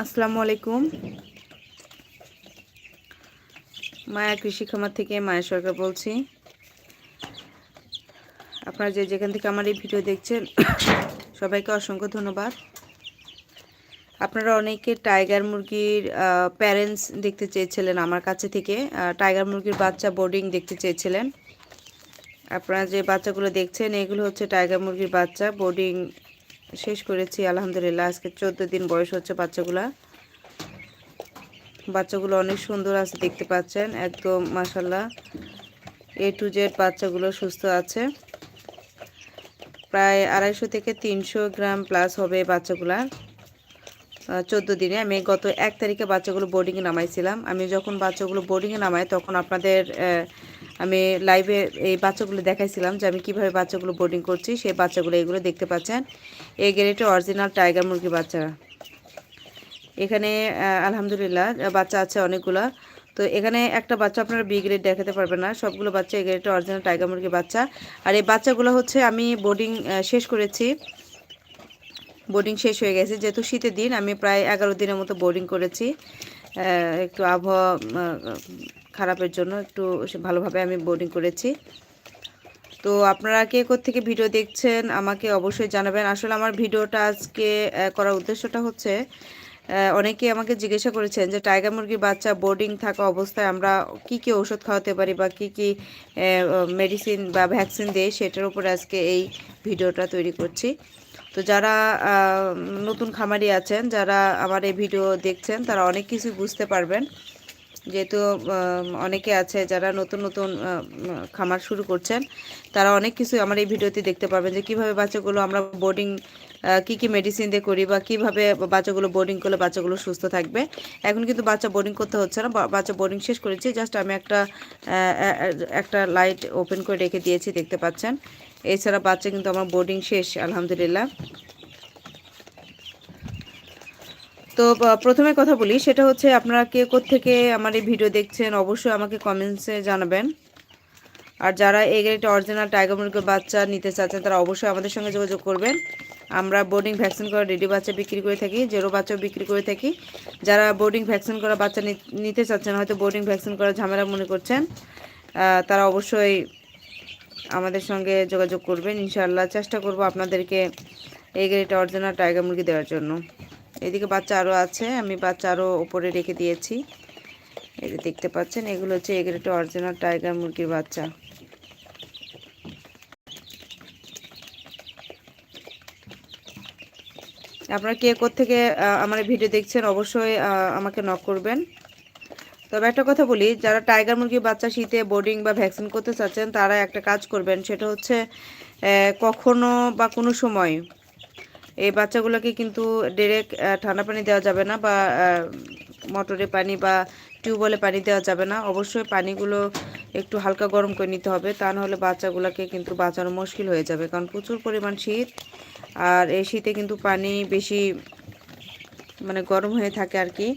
আসসালামু আলাইকুম। মায়া কৃষি খামার থেকে মায়া সরকার বলছি। আপনারা যে যেখান থেকে আমার এই ভিডিও দেখছেন, সবাইকে অসংখ্য ধন্যবাদ। আপনারা অনেকে টাইগার মুরগির প্যারেন্টস দেখতে চেয়েছিলেন আমার কাছে থেকে। টাইগার মুরগির বাচ্চা বোর্ডিং দেখতে চেয়েছিলেন। আপনারা যে বাচ্চাগুলো দেখছেন, এগুলো হচ্ছে টাইগার মুরগির বাচ্চা বোর্ডিং শেষ করেছি, আলহামদুলিল্লাহ। আজকে চোদ্দ দিন বয়স হচ্ছে বাচ্চাগুলা। বাচ্চাগুলো অনেক সুন্দর আছে, দেখতে পাচ্ছেন। একদম মাসাল্লাহ এ টু জেড বাচ্চাগুলো সুস্থ আছে। প্রায় আড়াইশো থেকে তিনশো গ্রাম প্লাস হবে বাচ্চাগুলার চোদ্দ দিনে। আমি গত এক তারিখে বাচ্চাগুলো বোর্ডিংয়ে নামাইছিলাম। আমি যখন বাচ্চাগুলো বোর্ডিংয়ে নামাই, তখন আপনাদের আমি লাইভে এই বাচ্চাগুলো দেখাইছিলাম যে আমি কীভাবে বাচ্চাগুলো বোর্ডিং করছি, সেই বাচ্চাগুলো এগুলো দেখতে পাচ্ছেন। এই গ্রেটের অরিজিনাল টাইগার মুরগি বাচ্চারা এখানে আলহামদুলিল্লাহ, বাচ্চা আছে অনেকগুলা। তো এখানে একটা বাচ্চা আপনারা বি গ্রেড দেখাতে পারবেন না, সবগুলো বাচ্চা এই গ্রেডের অরিজিনাল টাইগার মুরগি বাচ্চা। আর এই বাচ্চাগুলো হচ্ছে আমি বোর্ডিং শেষ করেছি। বোর্ডিং শেষ হয়ে গেছে, যেহেতু শীতের দিন, আমি প্রায় এগারো দিনের মতো বোর্ডিং করেছি। একটু আবহাওয়া খারাপের জন্য একটু ভালোভাবে আমি বোর্ডিং করেছি। তো আপনারা কে থেকে ভিডিও দেখছেন, আমাকে অবশ্যই জানাবেন। আসলে আমার ভিডিওটা আজকে করার উদ্দেশ্যটা হচ্ছে অনেকে আমাকে জিজ্ঞাসা করেছেন যে টাইগার মুরগির বাচ্চা বোর্ডিং থাকা অবস্থায় আমরা কি কি ওষুধ খাওয়াতে পারি বা কি কি মেডিসিন বা ভ্যাকসিন দেই, সেটার উপরে আজকে এই ভিডিওটা তৈরি করছি। তো যারা নতুন খামারি আছেন, যারা আমার এই ভিডিও দেখছেন, তারা অনেক কিছু বুঝতে পারবেন। যেহেতু অনেকে আছে যারা নতুন নতুন খামার শুরু করছেন, তারা অনেক কিছু আমার এই ভিডিওতে দেখতে পারবেন যে কীভাবে বাচ্চাগুলো আমরা বোর্ডিং কি কি মেডিসিন দিয়ে করি বা কীভাবে বাচ্চাগুলো বোর্ডিং করলে বাচ্চাগুলো সুস্থ থাকবে। এখন কিন্তু বাচ্চা বোর্ডিং করতে হচ্ছে না বাচ্চা বোর্ডিং শেষ করেছি জাস্ট আমি একটা একটা লাইট ওপেন করে রেখে দিয়েছি, দেখতে পাচ্ছেন। এছাড়া বাচ্চা কিন্তু আমার বোর্ডিং শেষ, আলহামদুলিল্লাহ। তো প্রথমে কথা বলি, সেটা হচ্ছে আপনারা কে থেকে আমার এই ভিডিও দেখছেন, অবশ্যই আমাকে কমেন্টসে জানাবেন। আর যারা এই গ্রেড অরিজিনাল টাইগার মুরগির বাচ্চা নিতে চাচ্ছেন, তারা অবশ্যই আমাদের সঙ্গে যোগাযোগ করবেন। আমরা বোর্ডিং ভ্যাকসিন করা রেডি বাচ্চা বিক্রি করে থাকি জেরো বাচ্চাও বিক্রি করে থাকি। যারা বোর্ডিং ভ্যাকসিন করা বাচ্চা নিতে চাচ্ছেন, হয়তো বোর্ডিং ভ্যাকসিন করা ঝামেলা মনে করছেন তারা অবশ্যই আমাদের সঙ্গে যোগাযোগ করবেন। ইনশাআল্লাহ চেষ্টা করব আপনাদেরকে এই গ্রেড অরিজিনাল টাইগার মুরগি দেওয়ার জন্য। এদিকে বাচ্চা আরও আছে, আমি বাচ্চা আরও ওপরে রেখে দিয়েছি। এই যে দেখতে পাচ্ছেন, এগুলো হচ্ছে গ্রেড অরিজিনাল টাইগার মুরগির বাচ্চা। আপনারা কে থেকে আমার ভিডিও দেখছেন, অবশ্যই আমাকে নক করবেন। তবে একটা কথা বলি, যারা টাইগার মুরগির বাচ্চা শীতে বোর্ডিং বা ভ্যাকসিন করতে চাচ্ছেন, তারা একটা কাজ করবেন, সেটা হচ্ছে কখনো বা কোনো সময় এই বাচ্চাগুলোকে কিন্তু ডিরেক্ট ঠান্ডা পানি দেওয়া যাবে না বা মোটরে পানি বা টিউবওয়েলে পানি দেওয়া যাবে না। অবশ্যই পানিগুলো একটু হালকা গরম করে নিতে হবে, তা নাহলে বাচ্চাগুলোকে কিন্তু বাঁচানো মুশকিল হয়ে যাবে। কারণ প্রচুর পরিমাণ শীত, আর এই শীতে কিন্তু পানি বেশি মানে গরম হয়ে থাকে আর কি।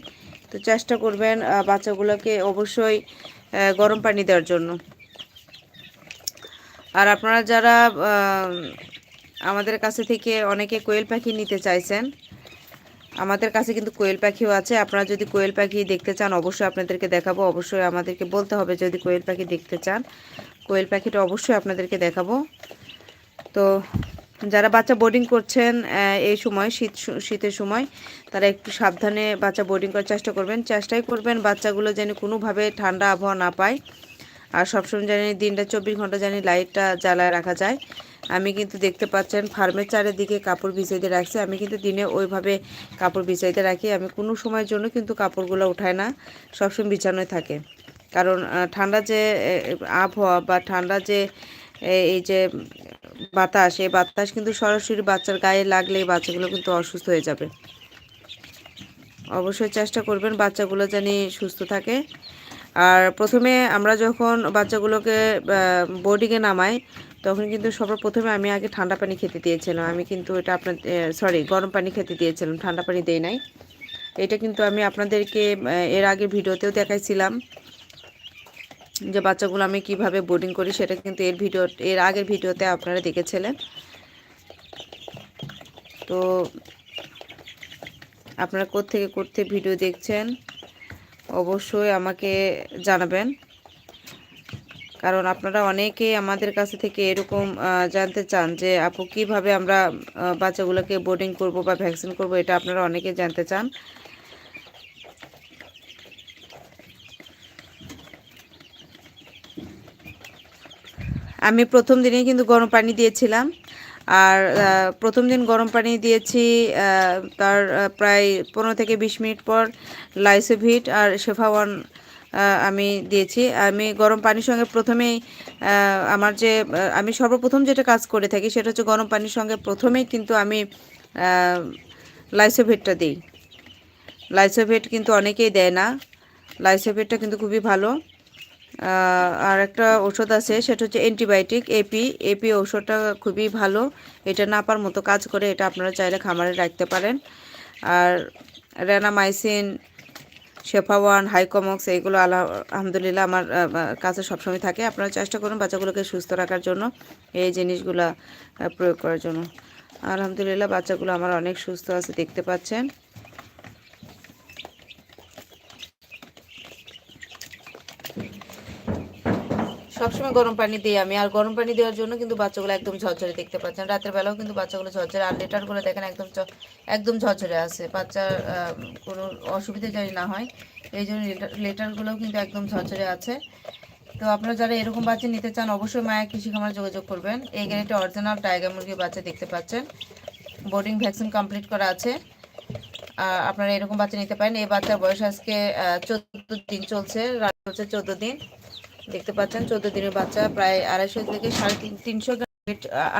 তো চেষ্টা করবেন বাচ্চাগুলোকে অবশ্যই গরম পানি দেওয়ার জন্য। আর আপনারা যারা আমাদের কাছে থেকে অনেকে কোয়েল পাখি নিতে চাইছেন। আমাদের কাছে কিন্তু কোয়েল পাখিও আছে। আপনারা যদি কোয়েল পাখি দেখতে চান, অবশ্যই আপনাদেরকে দেখাবো। অবশ্যই আমাদেরকে বলতে হবে যদি কোয়েল পাখি দেখতে চান। কোয়েল পাখিটা অবশ্যই আপনাদেরকে দেখাবো। তো যারা বাচ্চা বোর্ডিং করছেন এই সময়, শীত শীতের সময়, তারা একটু সাবধানে বাচ্চা বোর্ডিং করার চেষ্টা করবেন। চেষ্টাই করবেন বাচ্চাগুলো যেন কোনোভাবে ঠান্ডা আবহাওয়া না পায়। আর সবসময় জানি দিনটা চব্বিশ ঘণ্টা জানি লাইটটা জ্বালায় রাখা যায়। আমি কিন্তু দেখতে পাচ্ছেন, ফার্মের চারিদিকে কাপড় বিছাইতে রাখছি। আমি কিন্তু দিনে ওইভাবে কাপড় বিছাইতে রাখি। আমি কোনো সময়ের জন্য কিন্তু কাপড়গুলো উঠায় না, সবসময় বিছানোয় থাকে। কারণ ঠান্ডা যে আবহাওয়া বা ঠান্ডা যে এই যে, বাতাস, এই বাতাস কিন্তু সরাসরি বাচ্চার গায়ে লাগলে এই বাচ্চাগুলো কিন্তু অসুস্থ হয়ে যাবে। অবশ্যই চেষ্টা করবেন বাচ্চাগুলো জানি সুস্থ থাকে। আর প্রথমে আমরা যখন বাচ্চাগুলোকে বোর্ডিংয়ে নামাই তখন কিন্তু সবার প্রথমে আমি আগে ঠান্ডা পানি খেতে দিয়েছিলাম। আমি কিন্তু এটা আপনার সরি গরম পানি খেতে দিয়েছিলাম, ঠান্ডা পানি দেই নাই। এটা কিন্তু আমি আপনাদেরকে এর আগে ভিডিওতেও দেখাইছিলাম যে বাচ্চাগুলো আমি কীভাবে বোর্ডিং করি, সেটা কিন্তু এর ভিডিও, এর আগের ভিডিওতে আপনারা দেখেছিলেন। তো আপনারা কোত্থেকে করতে ভিডিও দেখছেন, অবশ্যই আমাকে জানাবেন। কারণ আপনারা অনেকেই আমাদের কাছে থেকে এরকম জানতে চান যে আপু কীভাবে আমরা বাচ্চাগুলোকে বোর্ডিং করব বা ভ্যাকসিন করব, এটা আপনারা অনেকেই জানতে চান। আমি প্রথম দিনেই কিন্তু গরম পানি দিয়েছিলাম। আর প্রথম দিন গরম পানি দিয়েছি তার প্রায় পনেরো থেকে বিশ মিনিট পর লাইসোভিট আর শেফাওয়ান আমি দিয়েছি। আমি গরম পানির সঙ্গে প্রথমেই আমার যে আমি সর্বপ্রথম যেটা কাজ করে থাকি সেটা হচ্ছে গরম পানির সঙ্গে প্রথমেই কিন্তু আমি লাইসোভিটটা দিই। লাইসোভিট কিন্তু অনেকেই দেয় না। লাইসোভিটটা কিন্তু খুবই ভালো। আর একটা ওষুধ আছে, সেটা হচ্ছে অ্যান্টিবায়োটিক এপি এপি ওষুধটা খুবই ভালো। এটা নাপার মতো কাজ করে, এটা আপনারা চাইলে খামারে রাখতে পারেন। আর রেনামাইসিন শেফাওয়ান, হাইকমক্স, এইগুলো আল্লাহ আলহামদুলিল্লাহ আমার কাছে সবসময় থাকে। আপনারা চেষ্টা করুন বাচ্চাগুলোকে সুস্থ রাখার জন্য, এই জিনিসগুলো প্রয়োগ করার জন্য। আলহামদুলিল্লাহ বাচ্চাগুলো আমার অনেক সুস্থ আছে, দেখতে পাচ্ছেন। সবসময় গরম পানি দিই আমি। আর গরম পানি দেওয়ার জন্য কিন্তু বাচ্চাগুলো একদম ঝরঝরে দেখতে পাচ্ছেন। রাতের বেলাও কিন্তু বাচ্চাগুলো ঝরঝরে আর লেটারগুলো দেখেন একদম একদম ঝরঝরে আছে। বাচ্চার কোনো অসুবিধা জানি না হয় এই জন্য লেটারগুলোও কিন্তু একদম ঝরঝরে আছে। তো আপনারা যারা এরকম বাচ্চা নিতে চান অবশ্যই মায়া কৃষি খামার যোগাযোগ করবেন। এই গ্যারেটে অরিজিনাল টাইগার মুরগির বাচ্চা দেখতে পাচ্ছেন। বোর্ডিং ভ্যাকসিন কমপ্লিট করা আছে। আহ, আপনারা এরকম বাচ্চা নিতে পারেন। এই বাচ্চার বয়স আজকে চোদ্দ দিন চলছে রাত চলছে চোদ্দ দিন। দেখতে পাচ্ছেন, চোদ্দ দিনের বাচ্চা, প্রায় আড়াইশো থেকে সাড়ে তিন, তিনশো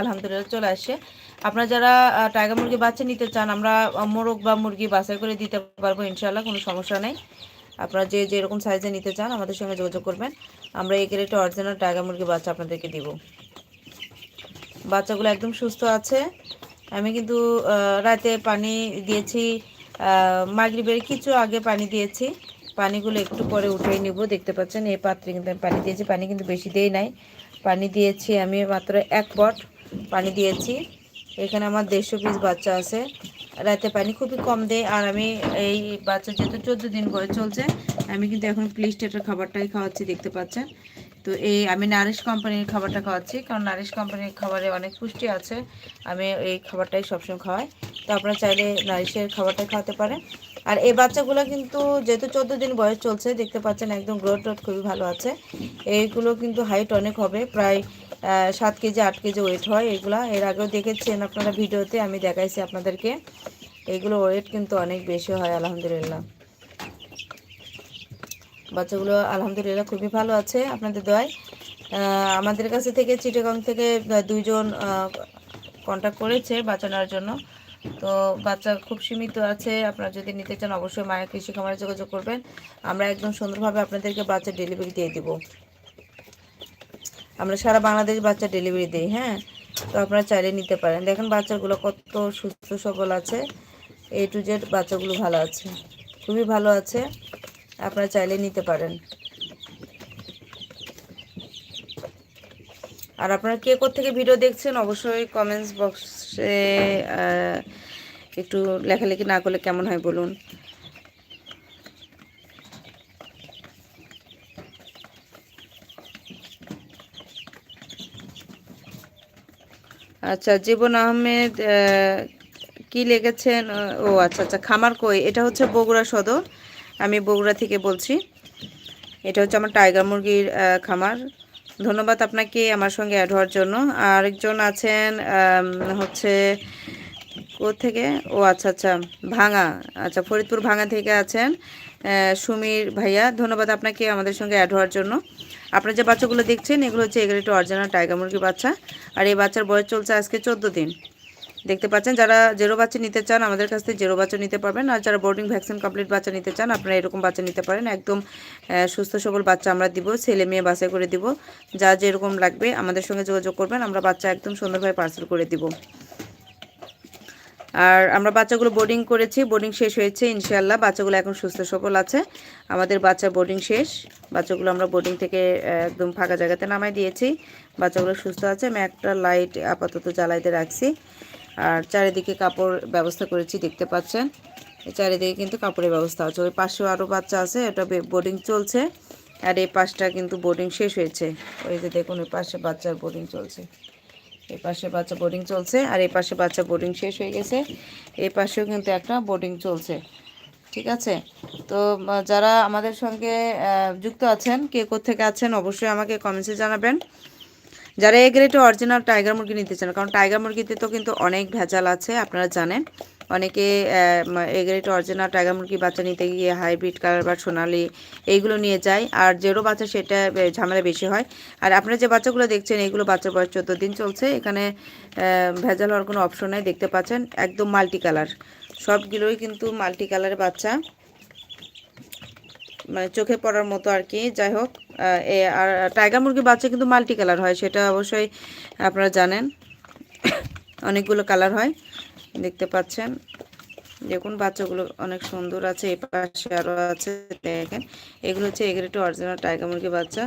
আলহামদুলিল্লাহ চলে আসে। আপনারা যারা টাইগার মুরগি বাচ্চা নিতে চান, আমরা মোরগ বা মুরগি বাছাই করে দিতে পারব ইনশাল্লাহ কোনো সমস্যা নেই। আপনারা যে যেরকম সাইজে নিতে চান, আমাদের সঙ্গে যোগাযোগ করবেন। আমরা এই গ্রেটে অরিজিনাল টাইগার মুরগি বাচ্চা আপনাদেরকে দিব। বাচ্চাগুলো একদম সুস্থ আছে। আমি কিন্তু রাতে পানি দিয়েছি মাগরিবের কিছু আগে পানি দিয়েছি। পানিগুলো একটু পরে উঠিয়ে নিব। দেখতে পাচ্ছেন, এই পাত্রে কিন্তু আমি পানি দিয়েছি। পানি কিন্তু বেশি দেই নাই। পানি দিয়েছি আমি মাত্র এক পট পানি দিয়েছি। এখানে আমার দেড়শো পিস বাচ্চা আছে। রাতে পানি খুবই কম দেয় আর আমি এই বাচ্চা যেহেতু চোদ্দ দিন বয়স চলছে, আমি কিন্তু এখন প্লিস্টেটের খাবারটাই খাওয়াচ্ছি, দেখতে পাচ্ছেন। তো এই আমি নারিশ কোম্পানির খাবারটা খাওয়াচ্ছি, কারণ নারিশ কোম্পানির খাবারে অনেক পুষ্টি আছে। আমি এই খাবারটাই সবসময় খাওয়াই। তো আপনারা চাইলে নারিশের খাবারটাই খাওয়াতে পারেন। আর এই বাচ্চাগুলো কিন্তু যেহেতু চোদ্দ দিন বয়স চলছে দেখতে পাচ্ছেন একদম গ্রোথ টোথ খুবই ভালো আছে। এইগুলো কিন্তু হাইট অনেক হবে প্রায় সাত কেজি আট কেজি ওয়েট হয় এগুলা এর আগেও দেখেছেন আপনারা ভিডিওতে আমি দেখাইছি আপনাদেরকে। এইগুলো ওয়েট কিন্তু অনেক বেশি হয় আলহামদুলিল্লাহ। বাচ্চাগুলো আলহামদুলিল্লাহ খুবই ভালো আছে আপনাদের আহ, আমাদের কাছে থেকে চিটাগং থেকে দুইজন কন্ট্যাক্ট করেছে বাঁচানোর জন্য। তো বাচ্চা খুব সীমিত আছে, আপনারা যদি নিতে চান অবশ্যই মায়ের কৃষি খামারে যোগাযোগ করবেন। আমরা একদম সুন্দরভাবে আপনাদেরকে বাচ্চা ডেলিভারি দিয়ে দিব। আমরা সারা বাংলাদেশ বাচ্চা ডেলিভারি দিই হ্যাঁ? তো আপনারা চাইলে নিতে পারেন। দেখেন বাচ্চাগুলো কত সুস্থ সবল আছে। এ টু জেড বাচ্চাগুলো ভালো আছে। খুবই ভালো আছে। আপনারা চাইলে নিতে পারেন। আর আপনারা কে থেকে ভিডিও দেখছেন অবশ্যই কমেন্টস বক্সে একটু লেখালেখি না করলে কেমন হয় বলুন? আচ্ছা জীবন আহমেদ আহ, কি লিখেছেন? ও আচ্ছা আচ্ছা খামার কই? এটা হচ্ছে বগুড়া সদর। আমি বগুড়া থেকে বলছি। এটা হচ্ছে আমার টাইগার মুরগির খামার। ধন্যবাদ আপনাকে আমার সঙ্গে অ্যাড হওয়ার জন্য। আরেকজন আছেন হচ্ছে থেকে ও আচ্ছা আচ্ছা ভাঙা। আচ্ছা ফরিদপুর ভাঙা থেকে আছেন সুমির ভাইয়া। ধন্যবাদ আপনাকে আমাদের সঙ্গে অ্যাড হওয়ার জন্য। আপনারা যে বাচ্চাগুলো দেখছেন, এগুলো হচ্ছে এগুলো একটু অরিজিনাল টাইগার মুরগির বাচ্চা। আর এই বাচ্চার বয়স চলছে আজকে চোদ্দ দিন। দেখতে পাচ্ছেন, যারা জেরো বাচ্চা নিতে চান, আমাদের কাছ থেকে জেরো বাচ্চা নিতে পারবেন। আর যারা বোর্ডিং ভ্যাকসিন কমপ্লিট বাচ্চা নিতে চান, আপনারা এরকম বাচ্চা নিতে পারেন। একদম সুস্থ সবল বাচ্চা আমরা দিব, ছেলে মেয়ে বাছাই করে দিব। যা যেরকম লাগবে, আমাদের সঙ্গে যোগাযোগ করবেন, আমরা বাচ্চা একদম সুন্দরভাবে পার্সেল করে দিব। আর আমরা বাচ্চাগুলো বোর্ডিং করেছি বোর্ডিং শেষ হয়েছে ইনশাল্লাহ বাচ্চাগুলো এখন সুস্থ সবল আছে। আমাদের বাচ্চা বোর্ডিং শেষ। বাচ্চাগুলো আমরা বোর্ডিং থেকে একদম ফাঁকা জায়গাতে নামাই দিয়েছি। বাচ্চাগুলো সুস্থ আছে। আমি একটা লাইট আপাতত জ্বালাইতে রাখছি। আর চারিদিকে কাপড় ব্যবস্থা করেছি, দেখতে পাচ্ছেন। চারিদিকে কিন্তু কাপড়ের ব্যবস্থা আছে। ওই পাশেও আরও বাচ্চা আছে, এটা বোর্ডিং চলছে। আর এই পাশটা কিন্তু বোর্ডিং শেষ হয়েছে। ওই যে দেখুন ওই পাশে বাচ্চার বোর্ডিং চলছে। এই পাশে বাচ্চা বোর্ডিং চলছে, আর এই পাশে বাচ্চা বোর্ডিং শেষ হয়ে গেছে। এই পাশেও কিন্তু একটা বোর্ডিং চলছে। ঠিক আছে? তো যারা আমাদের সঙ্গে যুক্ত আছেন, কে থেকে আছেন, অবশ্যই আমাকে কমেন্টসে জানাবেন। যারা এই গ্রেটে অরিজিনাল টাইগার মুরগি নিতে চান, কারণ টাইগার মুরগিতে তো কিন্তু অনেক ভেজাল আছে, আপনারা জানেন। অনেকে এই গ্রেটে অরিজিনাল টাইগার মুরগি বাচ্চা নিতে গিয়ে হাইব্রিড কালার বা সোনালি এইগুলো নিয়ে যায়, আর যেরও বাচ্চা সেটা ঝামেলা বেশি হয়। আর আপনারা যে বাচ্চাগুলো দেখছেন এইগুলো বাচ্চার বয়স চোদ্দ দিন চলছে, এখানে ভেজাল হওয়ার কোনো অপশন নাই, দেখতে পাচ্ছেন, একদম মাল্টি কালার সবগুলোই কিন্তু মাল্টি কালারের বাচ্চা। মানে চোখে পড়ার মতো আর কি। যাই হোক আর টাইগার মুরগির বাচ্চা কিন্তু মাল্টি কালার হয়, সেটা অবশ্যই আপনারা জানেন। অনেকগুলো কালার হয়, দেখতে পাচ্ছেন। দেখুন, বাচ্চাগুলো অনেক সুন্দর আছে, এই পাশে আরও আছে, দেখেন। এগুলো হচ্ছে এগুলো একটু অরিজিনাল টাইগার মুরগি বাচ্চা।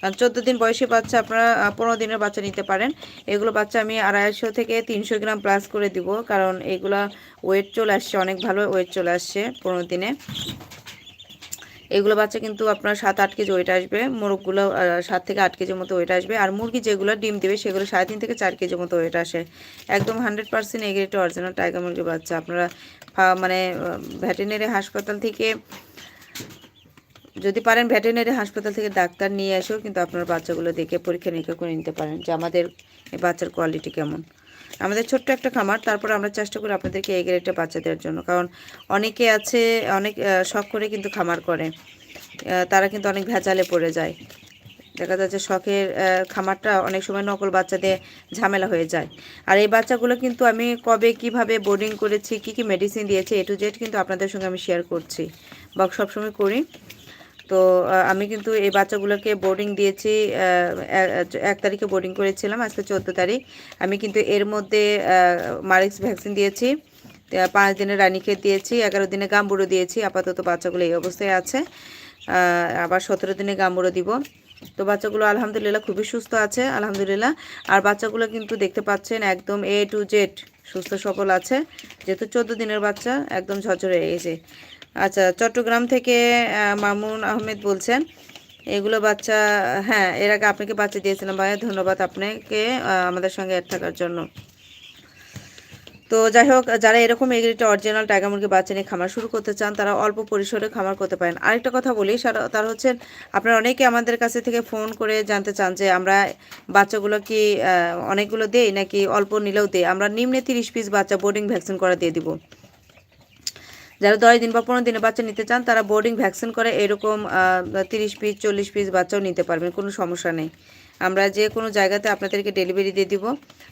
কারণ চোদ্দ দিন বয়সী বাচ্চা আপনারা পনেরো দিনের বাচ্চা নিতে পারেন। এগুলো বাচ্চা আমি আড়াইশো থেকে তিনশো গ্রাম প্লাস করে দিব, কারণ এগুলা ওয়েট চলে আসছে, অনেক ভালো ওয়েট চলে আসছে পনেরো দিনে। এগুলো বাচ্চা কিন্তু আপনার সাত, আট কেজি ওয়েট আসবে। মোরগগুলো সাত থেকে আট কেজির মতো ওয়েট আসবে। আর মুরগি যেগুলো ডিম দেবে, সেগুলো সাড়ে তিন থেকে চার কেজির মতো ওয়েট আসে। একদম hundred percent A grade original tiger মুরগির বাচ্চা। আপনারা মানে ভেটেরিনারি হাসপাতাল থেকে, যদি পারেন ভেটেরিনারি হাসপাতাল থেকে ডাক্তার নিয়ে এসেও কিন্তু আপনার বাচ্চাগুলো দেখে পরীক্ষা নিরীক্ষা করে নিতে পারেন যে আমাদের বাচ্চার কোয়ালিটি কেমন। আমাদের ছোট্ট একটা খামার, তারপর আমরা চেষ্টা করি আপনাদেরকে এই গ্রেডটা বাচ্চা দেওয়ার জন্য। কারণ অনেকে আছে, অনেক শখ করে কিন্তু খামার করে। তারা কিন্তু অনেক ভেজালে পড়ে যায়। দেখা যাচ্ছে শখের খামারটা অনেক সময় নকল বাচ্চা দিয়ে ঝামেলা হয়ে যায়। আর এই বাচ্চাগুলো কিন্তু আমি কবে কীভাবে বোর্ডিং করেছি, কি কি মেডিসিন দিয়েছি এ টু জেড কিন্তু আপনাদের সঙ্গে আমি শেয়ার করছি। বা সবসময় করি। তো আমি কিন্তু এই বাচ্চাগুলোকে বোর্ডিং দিয়েছি এক- তারিখে বোর্ডিং করেছিলাম, আজকে চোদ্দ তারিখ। আমি কিন্তু এর মধ্যে মারিক্স ভ্যাকসিন দিয়েছি পাঁচ দিনের রানীক্ষেত দিয়েছি, এগারো দিনে গাম্বুড়ো দিয়েছি, আপাতত বাচ্চাগুলো এই অবস্থায় আছে। আবার সতেরো দিনে গাম্বুড়ো দিব। তো বাচ্চাগুলো আলহামদুলিল্লাহ খুবই সুস্থ আছে, আলহামদুলিল্লাহ। আর বাচ্চাগুলো কিন্তু দেখতে পাচ্ছেন একদম এ টু জেড সুস্থ সবল আছে। যেহেতু চোদ্দ দিনের বাচ্চা, একদম ঝরঝরে গেছে আচ্ছা চট্টগ্রাম থেকে মামুন আহমেদ বলছেন, এগুলো বাচ্চা হ্যাঁ এর আগে আপনাকে বাচ্চা দিয়েছিলাম ভাইয়া, ধন্যবাদ আপনাকে আমাদের সঙ্গে অ্যাড থাকার জন্য। তো যাই হোক, যারা এরকম এগ্রিটা অরিজিনাল টাইগার মুরগি বাচ্চা নিয়ে খামার শুরু করতে চান, তারা অল্প পরিসরে খামার করতে পারেন। আরেকটা কথা বলি তার হচ্ছে, আপনারা অনেকে আমাদের কাছে থেকে ফোন করে জানতে চান যে আমরা বাচ্চাগুলো কি অনেকগুলো দেই নাকি অল্প নিলেও দেই? আমরা নিম্নে তিরিশ পিস বাচ্চা বোর্ডিং ভ্যাকসিন করা দিয়ে দিব। যারা দশ দিন বা পনেরো দিনের বাচ্চা নিতে চান, তারা বোর্ডিং ভ্যাকসিন করে এরকম তিরিশ পিস, চল্লিশ পিস বাচ্চাও নিতে পারবেন, কোনো সমস্যা নেই। আমরা যে কোনো জায়গাতে আপনাদেরকে ডেলিভারি দিয়ে দিব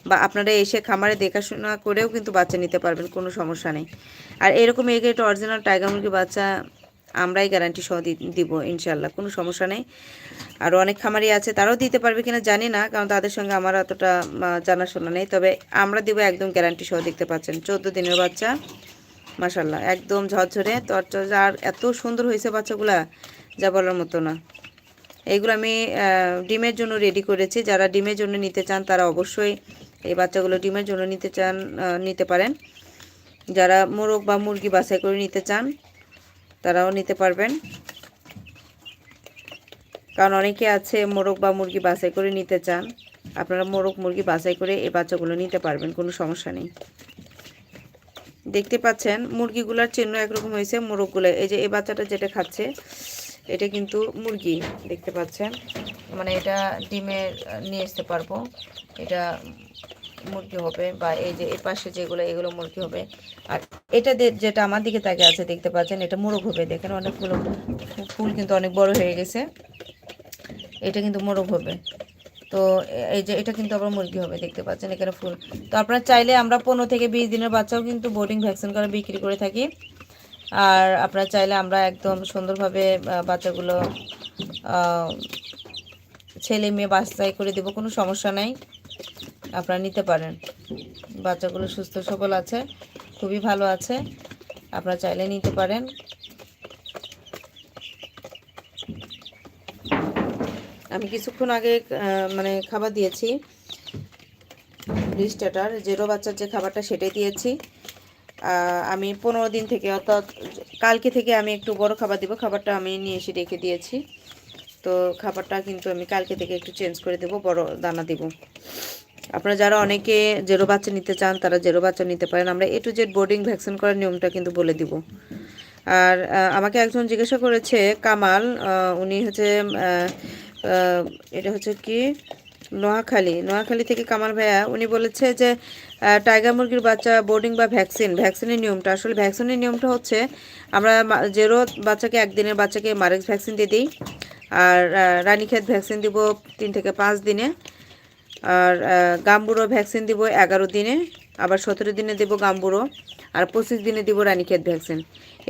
বা আপনারা এসে খামারে দেখাশোনা করেও কিন্তু বাচ্চা নিতে পারবেন, কোনো সমস্যা নেই। আর এরকম এগেট অরিজিনাল টাইগার মুরগি বাচ্চা আমরাই গ্যারান্টি সহ দিব ইনশাল্লাহ কোনো সমস্যা নেই। আরও অনেক খামারি আছে, তারাও দিতে পারবে কিনা জানি না, কারণ তাদের সঙ্গে আমার অতটা জানাশোনা নেই, তবে আমরা দিব একদম গ্যারান্টি সহ দেখতে পাচ্ছেন, চোদ্দ দিনের বাচ্চা মাশাল্লাহ একদম ঝরঝরে তরচর আর এত সুন্দর হয়েছে বাচ্চাগুলা, যা বলার মতো না। এইগুলো আমি ডিমের জন্য রেডি করেছি, যারা ডিমের জন্য নিতে চান তারা অবশ্যই এই বাচ্চাগুলো ডিমের জন্য নিতে চান নিতে পারেন। যারা মোরগ বা মুরগি বাছাই করে নিতে চান, তারাও নিতে পারবেন। কারণ অনেকে আছে মোরগ বা মুরগি বাছাই করে নিতে চান, আপনারা মোরগ, মুরগি বাছাই করে এই বাচ্চাগুলো নিতে পারবেন, কোনো সমস্যা নেই। দেখতে পাচ্ছেন, মুরগিগুলার চিহ্ন একরকম হয়েছে, মোরগগুলো। এই যে এই বাচ্চাটা যেটা খাচ্ছে, এটা কিন্তু মুরগি, দেখতে পাচ্ছেন। মানে এটা ডিমে নিয়ে আসতে পারব। এটা মুরগি হবে বা এই যে এই পাশে যেগুলো, এগুলো মুরগি হবে। আর এটা যেটা আমার দিকে তাকে আছে, দেখতে পাচ্ছেন, এটা মোরগ হবে। দেখেন অনেকগুলো ফুল কিন্তু অনেক বড় হয়ে গেছে। এটা কিন্তু মোরগ হবে। তো এই যে এটা কিন্তু আবার মুরগি হবে, দেখতে পাচ্ছেন এখানে ফুল। তো আপনারা চাইলে আমরা পনেরো থেকে বিশ দিনের বাচ্চাও কিন্তু বোর্ডিং ভ্যাকসিন করে বিক্রি করে থাকি। আর আপনারা চাইলে আমরা একদম সুন্দরভাবে বাচ্চাগুলো ছেলে মেয়ে বাচ্চাই করে দেবো, কোনো সমস্যা নাই। আপনারা নিতে পারেন। বাচ্চাগুলো সুস্থ সবল আছে, খুবই ভালো আছে। আপনারা চাইলে নিতে পারেন। আমি কিছুক্ষণ আগে মানে খাবার দিয়েছি। রিস্টার্টার জেরো বাচ্চার যে খাবারটা সেটাই দিয়েছি। আমি পনেরো দিন থেকে, অর্থাৎ কালকে থেকে আমি একটু বড় খাবার দিব, খাবারটা আমি নিয়ে এসে রেখে দিয়েছি। তো খাবারটা কিন্তু আমি কালকে থেকে একটু চেঞ্জ করে দেব, বড় দানা দিব। আপনারা যারা অনেকে জেরো বাচ্চা নিতে চান, তারা জেরো বাচ্চা নিতে পারেন। আমরা A to Z boarding vaccine করার নিয়মটা কিন্তু বলে দিব। আর আমাকে একজন জিজ্ঞাসা করেছে, কামাল উনি হচ্ছে এটা হচ্ছে কি? নোয়াখালী। নোয়াখালী থেকে কামাল ভাইয়া, উনি বলেছে যে টাইগার মুরগির বাচ্চা বোর্ডিং বা ভ্যাকসিন ভ্যাকসিনের নিয়মটা। আসলে ভ্যাকসিনের নিয়মটা হচ্ছে, আমরা জেরো বাচ্চাকে, একদিনের বাচ্চাকে মারেক্স ভ্যাকসিন দিয়ে দিই, আর রানীক্ষেত ভ্যাকসিন দিব তিন থেকে পাঁচ দিনে, আর গাম্বুরো ভ্যাকসিন দিব এগারো দিনে, আবার সতেরো দিনে দেব গাম্বুরো আর পঁচিশ দিনে দিব রানীক্ষেত ভ্যাকসিন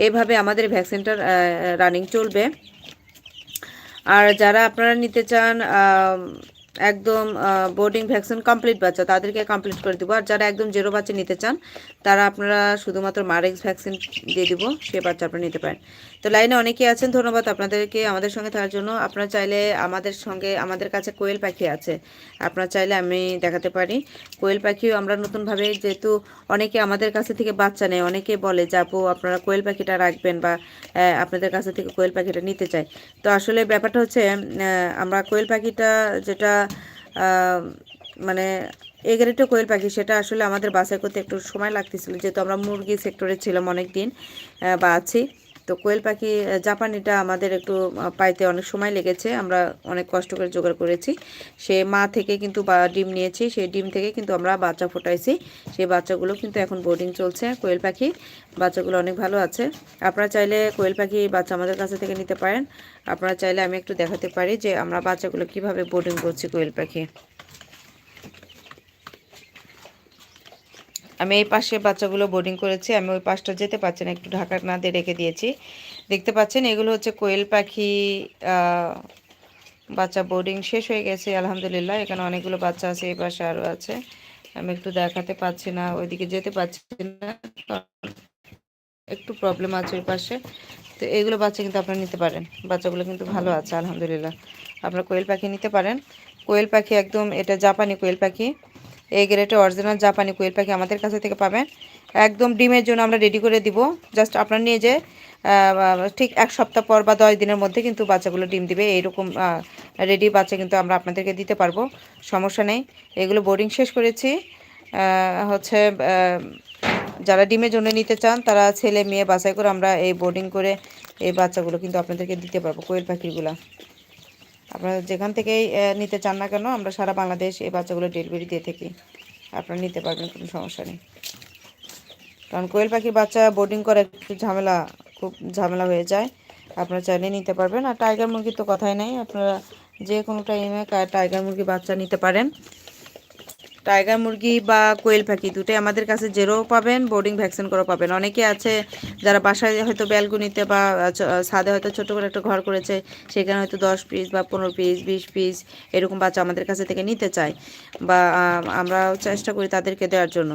এইভাবে আমাদের ভ্যাকসিনটার রানিং চলবে। আর যারা আপনারা নিতে চান একদম বোর্ডিং ভ্যাকসিন কমপ্লিট বাচ্চা, তাদেরকে কমপ্লিট করে দিব। আর যারা একদম জিরো বাচ্চা নিতে চান, তারা আপনারা শুধুমাত্র মারেক্স ভ্যাকসিন দিয়ে দিব, সে বাচ্চা আপনারা নিতে পারেন। তো লাইনে অনেকেই আছেন, ধন্যবাদ আপনাদেরকে আমাদের সঙ্গে থাকার জন্য। আপনারা চাইলে আমাদের সঙ্গে, আমাদের কাছে কোয়েল পাখি আছে, আপনারা চাইলে আমি দেখাতে পারি। কোয়েল পাখিও আমরা নতুনভাবে, যেহেতু অনেকে আমাদের কাছে থেকে বাচ্চা নেয়, অনেকে বলে যাব আপনারা কোয়েল পাখিটা রাখবেন বা আপনাদের কাছে থেকে কোয়েল পাখিটা নিতে চাই। তো আসলে ব্যাপারটা হচ্ছে আমরা কোয়েল পাখিটা যেটা মানে এগারোটা কোয়েল পাখি, সেটা আসলে আমাদের বাসায় করতে একটু সময় লাগতেছিল। যেহেতু আমরা মুরগি সেক্টরে ছিলাম অনেক দিন বা আছি। তো কোয়েল পাখি জাপানিটা আমাদের একটু পাইতে অনেক সময় লেগেছে, আমরা অনেক কষ্ট করে জোগাড় করেছি। সে মা থেকে কিন্তু বা, ডিম নিয়েছি সেই ডিম থেকে কিন্তু আমরা বাচ্চা ফোটাইছি। সেই বাচ্চাগুলো কিন্তু এখন বোর্ডিং চলছে, কোয়েল পাখি বাচ্চাগুলো অনেক ভালো আছে। আপনারা চাইলে কোয়েল পাখি বাচ্চা আমাদের কাছে থেকে নিতে পারেন। আপনারা চাইলে আমি একটু দেখাতে পারি যে আমরা বাচ্চাগুলো কীভাবে বোর্ডিং করছি কোয়েল পাখি। আমি এই পাশে বাচ্চাগুলো বোর্ডিং করেছি, আমি ওই পাশটা যেতে পারছি না, একটু ঢাকা না দিয়ে রেখে দিয়েছি। দেখতে পাচ্ছেন, এগুলো হচ্ছে কোয়েল পাখি বাচ্চা বোর্ডিং শেষ হয়ে গেছে, আলহামদুলিল্লাহ, এখানে অনেকগুলো বাচ্চা আছে, এই পাশে আরও আছে। আমি একটু দেখাতে পাচ্ছি না, ওইদিকে যেতে পারছি না, একটু প্রবলেম আছে ওই পাশে। তো এগুলো বাচ্চা কিন্তু আপনারা নিতে পারেন, বাচ্চাগুলো কিন্তু ভালো আছে, আলহামদুলিল্লাহ। আপনারা কোয়েল পাখি নিতে পারেন। কোয়েল পাখি একদম, এটা জাপানি কোয়েল পাখি। এই গ্রেটে অরিজিনাল জাপানি কোয়েল পাখি আমাদের কাছে থেকে পাবেন। একদম ডিমের জন্য আমরা রেডি করে দিব। জাস্ট আপনার নিয়ে যে ঠিক এক সপ্তাহ পর বা দশ দিনের মধ্যে কিন্তু বাচ্চাগুলো ডিম দিবে। এইরকম রেডি বাচ্চা কিন্তু আমরা আপনাদেরকে দিতে পারব। সমস্যা নেই। এগুলো বোর্ডিং শেষ করেছি। হচ্ছে যারা ডিমের জন্য নিতে চান, তারা ছেলে, মেয়ে বাছাই করে আমরা এই বোর্ডিং করে এই বাচ্চাগুলো কিন্তু আপনাদেরকে দিতে পারব কোয়েল পাখিগুলা। আপনারা যেখান থেকেই নিতে চান না কেন, আমরা সারা বাংলাদেশ এই বাচ্চাগুলো ডেলিভারি দিয়ে থাকি। আপনারা নিতে পারবেন, কোনো সমস্যা নেই। কারণ কোয়েল পাখির বাচ্চা বোর্ডিং করা, একটু ঝামেলা, খুব ঝামেলা হয়ে যায়। আপনারা চাইলে নিতে পারবেন। আর টাইগার মুরগির তো কথাই নেই। আপনারা যে কোনো টাইমে টাইগার মুরগির বাচ্চা নিতে পারেন। টাইগার মুরগি বা কোয়েল পাখি দুটোই আমাদের কাছে জেরো পাবেন বোর্ডিং ভ্যাকসিন করা পাবেন। অনেকে আছে যারা বাসায় হয়তো ব্যালকনিতে বা ছাদে হয়তো ছোটো করে একটা ঘর করেছে সেখানে হয়তো দশ পিস বা পনেরো পিস বিশ পিস এরকম বাচ্চা আমাদের কাছে থেকে নিতে চায় বা আহ, আমরাও চেষ্টা করি তাদেরকে দেওয়ার জন্য।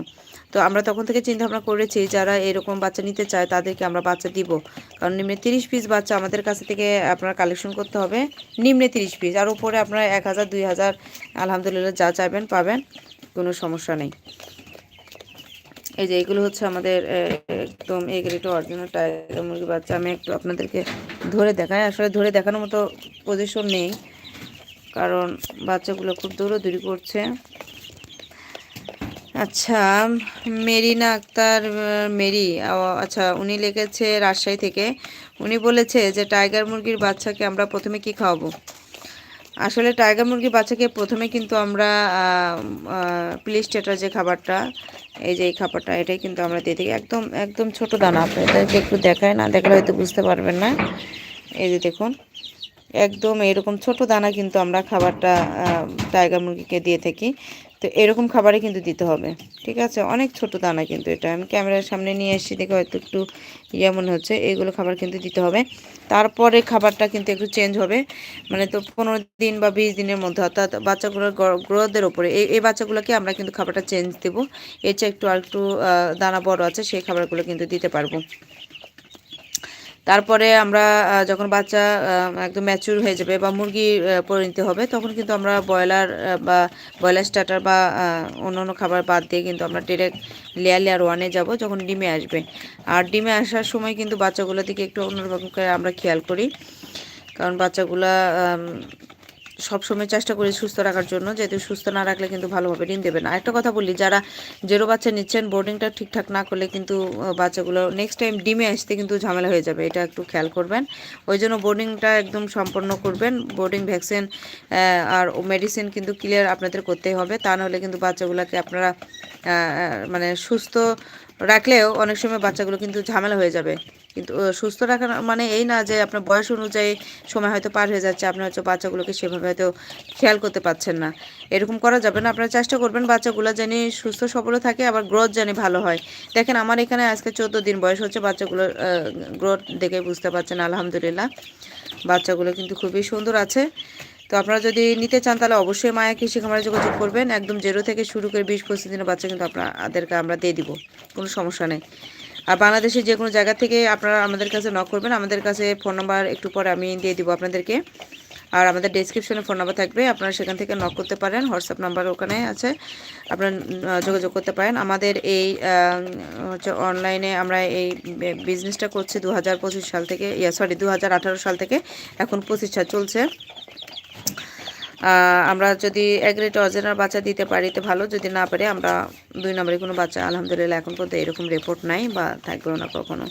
তো আমরা তখন থেকে চিন্তা ভাবনা করেছি যারা এরকম বাচ্চা নিতে চায় তাদেরকে আমরা বাচ্চা দিব। কারণ নিম্নে তিরিশ পিস বাচ্চা আমাদের কাছে থেকে আপনারা কালেকশন করতে হবে। নিম্নে তিরিশ পিস আর উপরে আপনারা এক হাজার দুই হাজার আলহামদুলিল্লাহ যা চাইবেন পাবেন। কোনো সমস্যা নেই। এই যে এগুলো হচ্ছে আমাদের একদম এই গ্রেট অরিজিনাল টাইগার মুরগি বাচ্চা। আমি একটু আপনাদেরকে ধরে দেখাই। আসলে ধরে দেখানোর মতো পজিশন নেই, কারণ বাচ্চাগুলো খুব দৌড়াদৌড়ি করছে। আচ্ছা মেরিনা আক্তার মেরি আচ্ছা উনি লিখেছে রাজশাহী থেকে। উনি বলেছে যে, টাইগার মুরগির বাচ্চাকে আমরা প্রথমে কি খাওয়াবো? আসলে টাইগার মুরগি বাচ্চাকে প্রথমে কিন্তু আমরা প্লিস্টেটার যে খাবারটা, এই যে এই খাবারটা, এটাই কিন্তু আমরা দিয়ে থাকি। একদম একদম ছোট দানা, আপনাদেরকে একটু দেখায় না দেখলে হয়তো বুঝতে পারবেন না। এই যে দেখুন, একদম এরকম ছোট দানা কিন্তু আমরা খাবারটা টাইগার মুরগিকে দিয়ে থাকি। তো এরকম খাবারই কিন্তু দিতে হবে, ঠিক আছে? অনেক ছোট দানা কিন্তু এটা। আমি ক্যামেরার সামনে নিয়ে এসেছি দেখে হয়তো একটু ইয়ে মনে হচ্ছে, এইগুলো খাবার কিন্তু দিতে হবে। তারপরে খাবারটা কিন্তু একটু চেঞ্জ হবে। মানে তো পনেরো দিন বা বিশ দিনের মধ্যে, অর্থাৎ বাচ্চাগুলোর গ্রোথের ওপরে। এই এই বাচ্চাগুলোকে আমরা কিন্তু খাবারটা চেঞ্জ দেবো। এর চেয়ে একটু আর একটু দানা বড় আছে, সেই খাবারগুলো কিন্তু দিতে পারব। তারপরে আমরা যখন বাচ্চা একদম ম্যাচুর হয়ে যাবে বা মুরগি পরিণত হবে, তখন কিন্তু আমরা ব্রয়লার বা ব্রয়লার স্টার্টার বা অন্য অন্য খাবার বাদ দিয়ে কিন্তু আমরা ডিরেক্ট লেয়ার লেয়ার ওয়ানে যাব যখন ডিমে আসবে। আর ডিমে আসার সময় কিন্তু বাচ্চাগুলো দিকে একটু অন্যরকম করে আমরা খেয়াল করি। কারণ বাচ্চাগুলা সব সময় চেষ্টা করি সুস্থ রাখার জন্য, যেহেতু সুস্থ না রাখলে কিন্তু ভালোভাবে ডিম দেবে না। একটা কথা বলি, যারা জেরো বাচ্চা নিচ্ছেন বোর্ডিংটা ঠিকঠাক না করলে কিন্তু বাচ্চাগুলো নেক্সট টাইম ডিমে আসতে কিন্তু ঝামেলা হয়ে যাবে, এটা একটু খেয়াল করবেন। ওই জন্য বোর্ডিংটা একদম সম্পন্ন করবেন। বোর্ডিং ভ্যাকসিন আর মেডিসিন কিন্তু ক্লিয়ার আপনাদের করতেই হবে। তা নাহলে কিন্তু বাচ্চাগুলোকে আপনারা মানে সুস্থ রাখলেও অনেক সময় বাচ্চাগুলো কিন্তু ঝামেলা হয়ে যাবে। কিন্তু সুস্থ রাখার মানে এই না যে আপনার বয়স অনুযায়ী সময় হয়তো পার হয়ে যাচ্ছে, আপনি হয়তো বাচ্চাগুলোকে সেভাবে হয়তো খেয়াল করতে পারছেন না। এরকম করা যাবে না, আপনারা চেষ্টা করবেন বাচ্চাগুলো জানি সুস্থ সবল থাকে, আবার গ্রোথ যেন ভালো হয়। দেখেন, আমার এখানে আজকে চোদ্দ দিন বয়স হচ্ছে বাচ্চাগুলোর গ্রোথ দেখে বুঝতে পারছেন, আলহামদুলিল্লাহ। বাচ্চাগুলো কিন্তু খুবই সুন্দর আছে। তো আপনারা যদি নিতে চান তাহলে অবশ্যই মায়া কৃষি খামারে যোগাযোগ করবেন। একদম জেরো থেকে শুরু করে বিশ পঁচিশ দিনের বাচ্চা কিন্তু আপনাদেরকে আমরা দিয়ে দিব। কোনো সমস্যা নেই। আর বাংলাদেশের যে কোনো জায়গা থেকে আপনারা আমাদের কাছে নক করবেন। আমাদের কাছে ফোন নাম্বার একটু পরে আমি দিয়ে দিব আপনাদেরকে। আর আমাদের ডেসক্রিপশনে ফোন নাম্বার থাকবে। আপনারা সেখান থেকে নক করতে পারেন। হোয়াটসঅ্যাপ নাম্বার ওখানে আছে। আপনারা যোগাযোগ করতে পারেন। আমাদের এই হচ্ছে অনলাইনে আমরা এই বিজনেসটা করছি দু হাজার পঁচিশ সাল থেকে, ইয়া সরি দু হাজার আঠারো সাল থেকে। এখন পঁচিশ সাল চলছে। আমরা যদি এক রেট অজেনার বাচ্চা দিতে পারি, তো ভালো। যদি না পারি, আমরা দুই নম্বরে কোনো বাচ্চা, আলহামদুলিল্লাহ, এখন পর্যন্ত এরকম রিপোর্ট নাই বা থাকবেও না কখনো।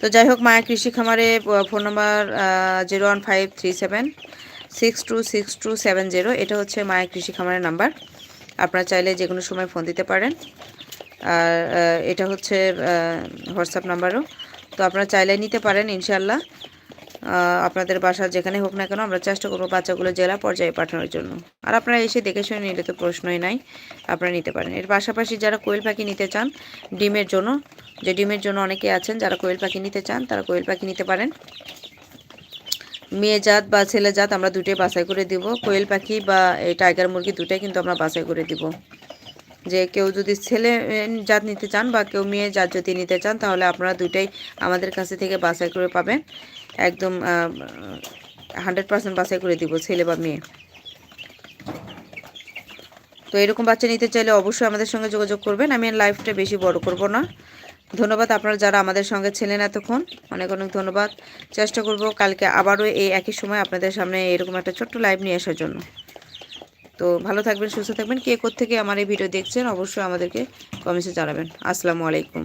তো যাই হোক, মায়া কৃষি খামারে phone number zero one five three seven six two six two seven zero এটা হচ্ছে মায়া কৃষি খামারের নাম্বার আপনারা চাইলে যে কোনো সময় ফোন দিতে পারেন। আর এটা হচ্ছে হোয়াটসঅ্যাপ নাম্বারও তো আপনারা চাইলে নিতে পারেন ইনশাল্লাহ আপনাদের বাসা যেখানে হোক না কেন আমরা চেষ্টা করব বাচ্চাগুলো জেলা পর্যায়ে পাঠানোর জন্য। আর আপনারা এসে দেখে শুনে নিলে তো প্রশ্নই নাই, আপনারা নিতে পারেন। এর পাশাপাশি যারা কোয়েল পাখি নিতে চান, ডিমের জন্য, যে ডিমের জন্য অনেকে আছেন, যারা কোয়েল পাখি নিতে চান, তারা কোয়েল পাখি নিতে পারেন। মেয়ে জাত বা ছেলে জাত আমরা দুটোই বাছাই করে দিব। কোয়েল পাখি বা এই টাইগার মুরগি দুটোই কিন্তু আমরা বাছাই করে দিব। যে কেউ যদি ছেলে জাত নিতে চান বা কেউ মেয়ে জাত যদি নিতে চান, তাহলে আপনারা দুটাই আমাদের কাছে থেকে বাছাই করে পাবেন। একদম হান্ড্রেড পার্সেন্ট বাছাই করে দিব, ছেলে বা মেয়ে। তো এরকম বাচ্চা নিতে চাইলে অবশ্যই আমাদের সঙ্গে যোগাযোগ করবেন। আমি লাইফটা বেশি বড় করব না। ধন্যবাদ আপনারা যারা আমাদের সঙ্গে ছিলেন এতক্ষণ। অনেক অনেক ধন্যবাদ। চেষ্টা করব কালকে আবারও এই একই সময় আপনাদের সামনে এরকম একটা ছোট্ট লাইভ নিয়ে আসার জন্য। তো ভালো থাকবেন, সুস্থ থাকবেন। কে থেকে আমার এই ভিডিও দেখছেন, অবশ্যই আমাদেরকে কমেন্টে জানাবেন। আসসালামু আলাইকুম।